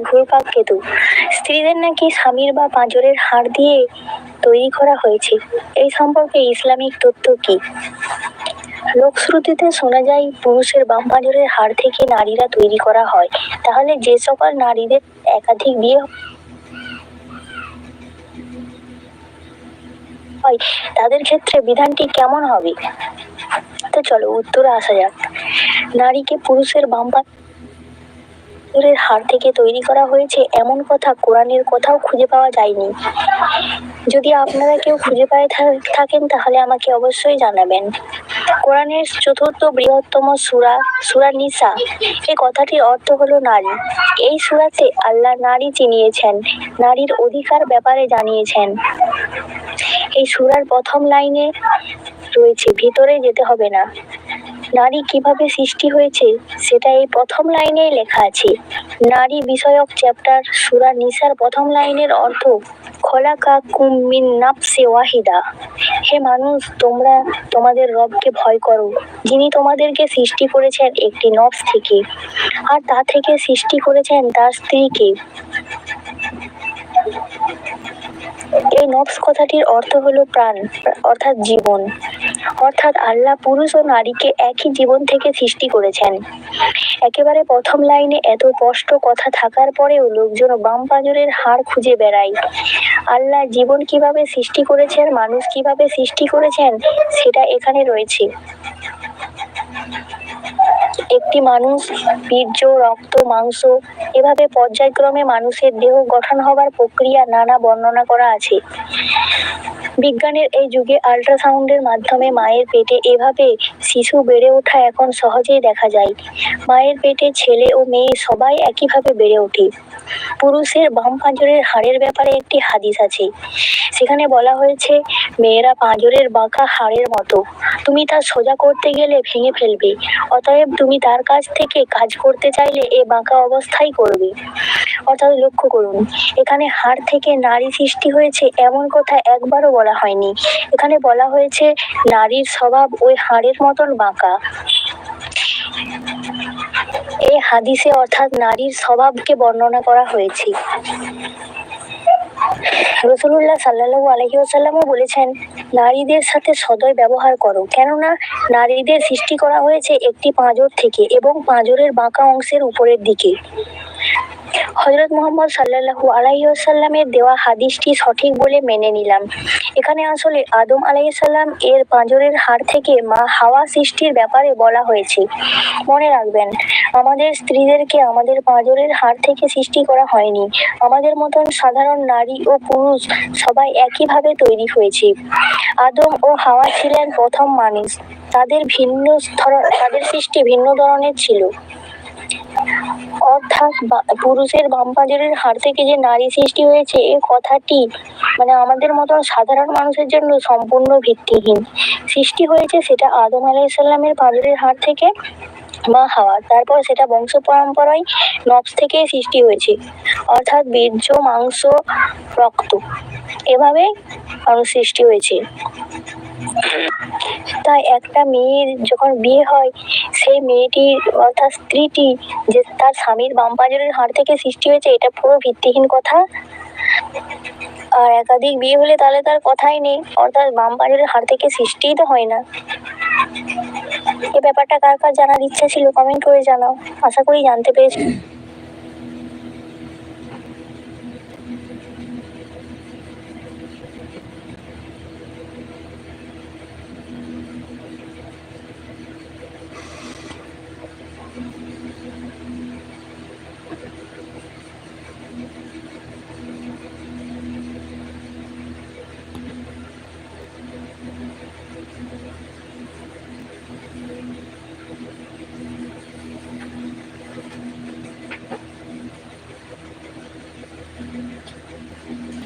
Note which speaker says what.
Speaker 1: ঘুরপাক কেতু। স্ত্রীদের নাকি স্বামীর বা পাঁজরের হাড় দিয়ে তৈরি করা হয়েছে। এই সম্পর্কে ইসলামিক তথ্য কি? লোকশ্রুতিতে শোনা যায়, পুরুষের বাম পাঁজরের হাড় থেকে নারীরা তৈরি করা হয়। তাহলে যে সকল নারীদের একাধিক বিয়ে হয়, তাদের ক্ষেত্রে বিধানটি কেমন হবে? তো চলো, উত্তরে আসা যাক। নারীকে পুরুষের বাম পাঁজরের হাড় থেকে তৈরি করা হয়েছে এমন কথা কোরআনের কোথাও খুঁজে পাওয়া যায়নি। যদি আপনারা কেউ খুঁজে পায় থাকেন তাহলে আমাকে অবশ্যই জানাবেন। কোরআনের চতুর্থ বৃহত্তম সুরা, সূরা নিসা। এই কথাটির অর্থ হলো নারী। এই সূরাতে আল্লাহ নারী চিনিয়েছেন, নারীর অধিকার ব্যাপারে জানিয়েছেন। এই সুরার প্রথম লাইনে রয়েছে, ভিতরে যেতে হবে না। নারী কীভাবে সৃষ্টি হয়েছে, সেটা এই প্রথম লাইনে লেখা আছে। নারী বিষয়ক চ্যাপ্টার সূরা নিসার প্রথম লাইনের অর্থ, খোলাকা কুমিন নাপসে ওয়াহিদা। হে মানুষ, তোমরা তোমাদের রবকে ভয় করো, যিনি তোমাদেরকে সৃষ্টি করেছেন একটি নফস থেকে। আর তা থেকে সৃষ্টি করেছেন তার স্ত্রীকে। এই নফস কথাটির অর্থ হলো প্রাণ, অর্থাৎ জীবন। অর্থাৎ আল্লাহ পুরুষ ও নারীকে একই জীবন থেকে সৃষ্টি করেছেন। একেবারে প্রথম লাইনে এত স্পষ্ট কথা থাকার পরেও লোকজন বাম পাঁজরের হাড় খুঁজে বেড়ায়। আল্লাহ জীবন কীভাবে সৃষ্টি করেছেন, মানুষ কীভাবে সৃষ্টি করেছেন, সেটা এখানে রয়েছে। একটি মানুষ বীর্য, রক্ত, মাংস এভাবে পর্যায়ক্রমে মানুষের দেহ গঠন হবার প্রক্রিয়া নানা বর্ণনা করা আছে। বিজ্ঞানের এই যুগে আল্ট্রাসাউন্ডের মাধ্যমে মায়ের পেটে এভাবে শিশু বেড়ে ওঠা এখন সহজেই দেখা যায়। মায়ের পেটে ছেলে ও মেয়ে সবাই একইভাবে বেড়ে ওঠে। পুরুষের বাম পাঁজরের হাড়ের ব্যাপারে একটি হাদিস আছে। সেখানে বলা হয়েছে, মেয়েরা পাঁজরের বাঁকা হাড়ের মতো। তুমি তা সোজা করতে গেলে ভেঙে ফেলবে। অতএব তুমি তার কাছ থেকে কাজ করতে চাইলে এ বাঁকা অবস্থাই করবে। অর্থাৎ লক্ষ্য করুন, এখানে হাড় থেকে নারী সৃষ্টি হয়েছে এমন কথা একবারও বলা হয়নি। এখানে বলা হয়েছে, নারীর স্বভাব ওই হাড়ের মতন বাঁকা। এই হাদিসে অর্থাৎ নারীর স্বভাবকে বর্ণনা করা হয়েছে। রসুল্লাহ সাল্লাহু আলহি আসাল্লামও বলেছেন, নারীদের সাথে সদয় ব্যবহার করো। কেননা, নারীদের সৃষ্টি করা হয়েছে একটি পাঁজর থেকে এবং পাঁজরের বাঁকা অংশের উপরের দিকে। হজরত মোহাম্মদ সাল্লাহু আলাইসাল্লামের দেওয়া হাদিসটি সঠিক বলে মেনে নিলাম। এখানে আসলে আদম আলাইসাল্লাম এর পাঁজরের হাড় থেকে মা হাওয়া সৃষ্টির ব্যাপারে বলা হয়েছে। মনে রাখবেন, আমাদের স্ত্রীদেরকে আমাদের পাঁজরের হাড় থেকে সৃষ্টি করা হয়নি। আমাদের মতন সাধারণ নারী ও পুরুষ সবাই একইভাবে তৈরি হয়েছে। আদম ও হাওয়া ছিলেন প্রথম মানুষ। তাদের ভিন্ন তাদের সৃষ্টি ভিন্ন ধরনের ছিল। অর্থাৎ পুরুষের বাম পাঁজরের হাড় থেকে যে নারী সৃষ্টি হয়েছে এই কথাটি মানে আমাদের মতন সাধারণ মানুষের জন্য সম্পূর্ণ ভিত্তিহীন। সৃষ্টি হয়েছে সেটা আদম আলাইসাল্লামের পাঁজরের হাড় থেকে মা হাওয়া। তারপর সেটা বংশ পরম্পরায় নবস থেকে সৃষ্টি হয়েছে। অর্থাৎ বীর্য, মাংস, রক্ত এভাবে মানুষ সৃষ্টি হয়েছে। তাই একটা মেয়ের যখন বিয়ে হয় সেই মেয়েটির অর্থাৎ স্ত্রীটি যে তার স্বামীর বাম পাঁজরের হাড় থেকে সৃষ্টি হয়েছে, এটা পুরো ভিত্তিহীন কথা। আর একাধিক বিয়ে হলে তাহলে তার কথাই নেই, অর্থাৎ বাম পাঁজরের হাড় থেকে সৃষ্টিই তো হয় না। এই ব্যাপারটা কার কার জানার ইচ্ছা ছিল? কমেন্ট করে জানাও। আশা করি জানতে পেরেছি Thank you.